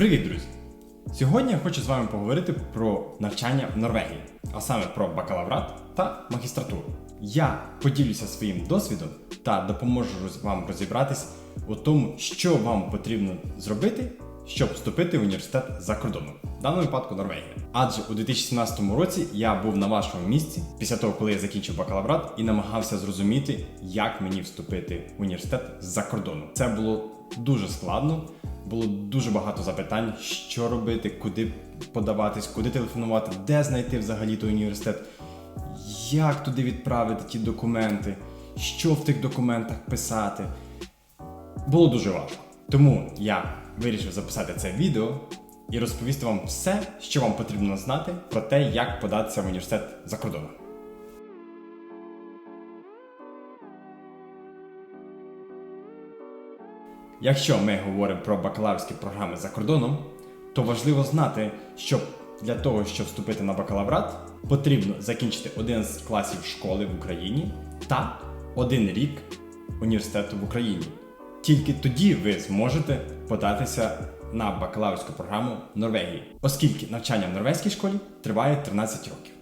Привіт, друзі! Сьогодні я хочу з вами поговорити про навчання в Норвегії, а саме про бакалаврат та магістратуру. Я поділюся своїм досвідом та допоможу вам розібратись у тому, що вам потрібно зробити, щоб вступити в університет за кордоном, в даному випадку Норвегія. Адже у 2017 році я був на вашому місці після того, коли я закінчив бакалаврат, і намагався зрозуміти, як мені вступити в університет за кордоном. Це було дуже складно. Було дуже багато запитань, що робити, куди подаватись, куди телефонувати, де знайти взагалі той університет, як туди відправити ті документи, що в тих документах писати. Було дуже важко. Тому я вирішив записати це відео і розповісти вам все, що вам потрібно знати про те, як податися в університет за кордоном. Якщо ми говоримо про бакалаврські програми за кордоном, то важливо знати, що для того, щоб вступити на бакалаврат, потрібно закінчити 11 класів школи в Україні та один рік університету в Україні. Тільки тоді ви зможете податися на бакалаврську програму в Норвегії, оскільки навчання в норвезькій школі триває 13 років.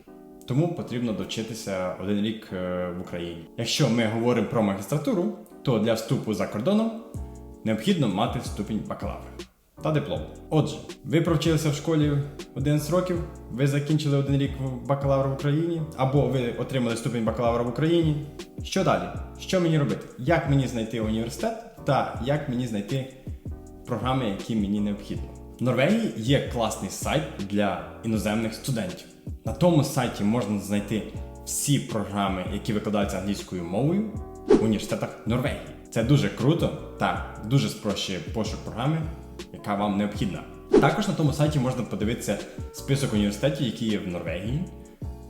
Тому потрібно довчитися один рік е, в Україні. Якщо ми говоримо про магістратуру, то для вступу за кордоном необхідно мати ступінь бакалавра та диплом. Отже, ви провчилися в школі 11 років, ви закінчили один рік бакалавра в Україні, або ви отримали ступінь бакалавра в Україні. Що далі? Що мені робити? Як мені знайти університет та як мені знайти програми, які мені необхідно? В Норвегії є класний сайт для іноземних студентів. На тому сайті можна знайти всі програми, які викладаються англійською мовою в університетах Норвегії. Це дуже круто та дуже спрощує пошук програми, яка вам необхідна. Також на тому сайті можна подивитися список університетів, які є в Норвегії,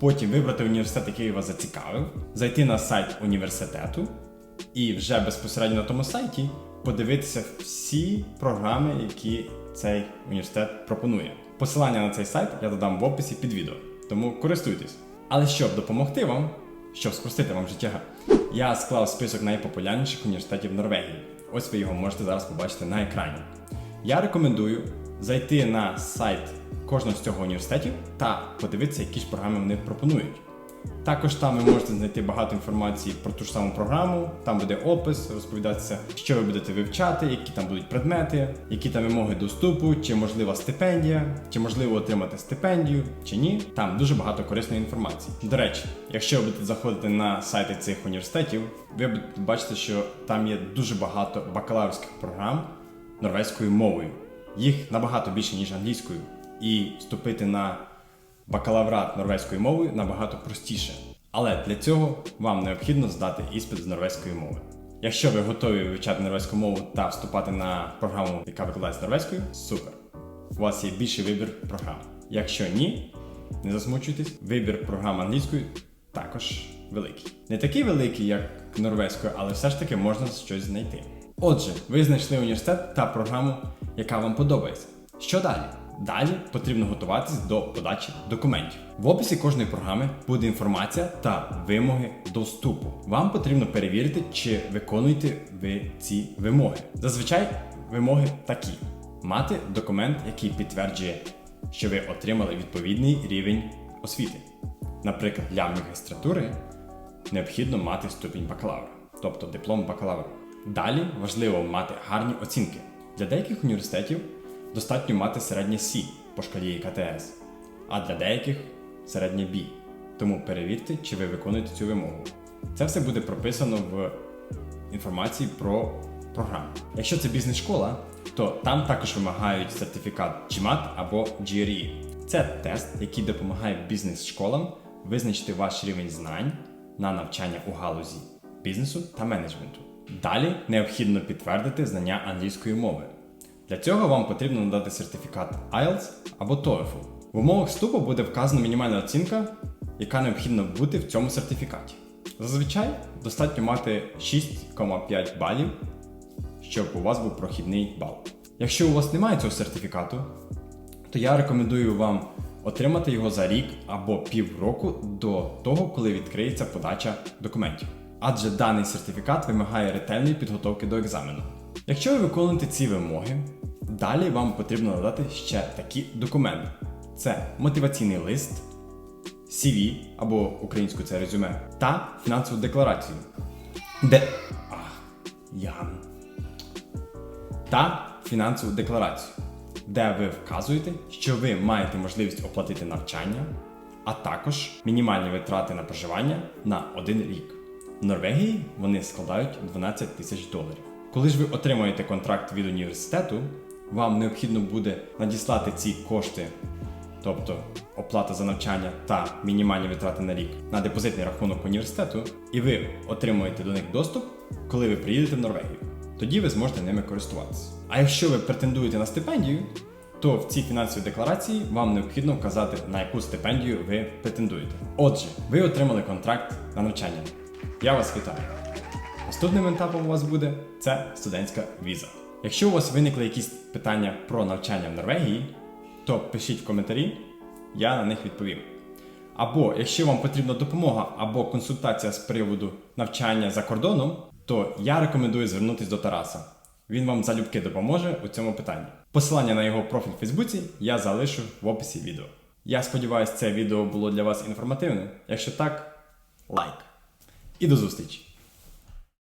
потім вибрати університет, який вас зацікавив, зайти на сайт університету і вже безпосередньо на тому сайті подивитися всі програми, які цей університет пропонує. Посилання на цей сайт я додам в описі під відео, тому користуйтесь. Але щоб допомогти вам, щоб спростити вам життя, я склав список найпопулярніших університетів Норвегії. Ось ви його можете зараз побачити на екрані. Я рекомендую зайти на сайт кожного з цього університетів та подивитися, які ж програми вони пропонують. Також там ви можете знайти багато інформації про ту ж саму програму, там буде опис, розповідатися, що ви будете вивчати, які там будуть предмети, які там вимоги доступу, чи можлива стипендія, чи можливо отримати стипендію, чи ні. Там дуже багато корисної інформації. До речі, якщо ви будете заходити на сайти цих університетів, ви будете бачити, що там є дуже багато бакалаврських програм норвезькою мовою. Їх набагато більше, ніж англійською. І вступити на бакалаврат норвезькою мовою набагато простіше. Але для цього вам необхідно здати іспит з норвезької мови. Якщо ви готові вивчати норвезьку мову та вступати на програму, яка викладається норвезькою, супер. У вас є більший вибір програм. Якщо ні, не засмучуйтесь, вибір програм англійською також великий. Не такий великий, як норвезькою, але все ж таки можна щось знайти. Отже, ви знайшли університет та програму, яка вам подобається. Що далі? Далі потрібно готуватись до подачі документів. В описі кожної програми буде інформація та вимоги до вступу. Вам потрібно перевірити, чи виконуєте ви ці вимоги. Зазвичай вимоги такі: мати документ, який підтверджує, що ви отримали відповідний рівень освіти. Наприклад, для магістратури необхідно мати ступінь бакалавра, тобто диплом бакалавра. Далі важливо мати гарні оцінки. Для деяких університетів достатньо мати середнє C по шкалі КТС, а для деяких середнє B. Тому перевірте, чи ви виконуєте цю вимогу. Це все буде прописано в інформації про програму. Якщо це бізнес-школа, то там також вимагають сертифікат GMAT або GRE. Це тест, який допомагає бізнес-школам визначити ваш рівень знань на навчання у галузі бізнесу та менеджменту. Далі необхідно підтвердити знання англійської мови. Для цього вам потрібно надати сертифікат IELTS або TOEFL. В умовах вступу буде вказана мінімальна оцінка, яка необхідна бути в цьому сертифікаті. Зазвичай достатньо мати 6,5 балів, щоб у вас був прохідний бал. Якщо у вас немає цього сертифікату, то я рекомендую вам отримати його за рік або півроку до того, коли відкриється подача документів. Адже даний сертифікат вимагає ретельної підготовки до екзамену. Якщо ви виконуєте ці вимоги, Далі вам потрібно надати ще такі документи: це мотиваційний лист, CV або українською це резюме та фінансову декларацію. Де. Ах, Ян. Та фінансову декларацію, де ви вказуєте, що ви маєте можливість оплатити навчання, а також мінімальні витрати на проживання на один рік. В Норвегії вони складають 12 тисяч доларів. Коли ж ви отримаєте контракт від університету, вам необхідно буде надіслати ці кошти тобто оплата за навчання та мінімальні витрати на рік на депозитний рахунок університету, і ви отримуєте до них доступ, коли ви приїдете в Норвегію. Тоді ви зможете ними користуватися. А якщо ви претендуєте на стипендію, то в цій фінансовій декларації вам необхідно вказати, на яку стипендію ви претендуєте. Отже, ви отримали контракт на навчання. Я вас вітаю. Наступним етапом у вас буде це студентська віза. Якщо у вас виникли якісь питання про навчання в Норвегії, то пишіть в коментарі, я на них відповім. Або якщо вам потрібна допомога або консультація з приводу навчання за кордоном, то я рекомендую звернутися до Тараса. Він вам залюбки допоможе у цьому питанні. Посилання на його профіль в Фейсбуці я залишу в описі відео. Я сподіваюся, це відео було для вас інформативним. Якщо так, лайк. І до зустрічі!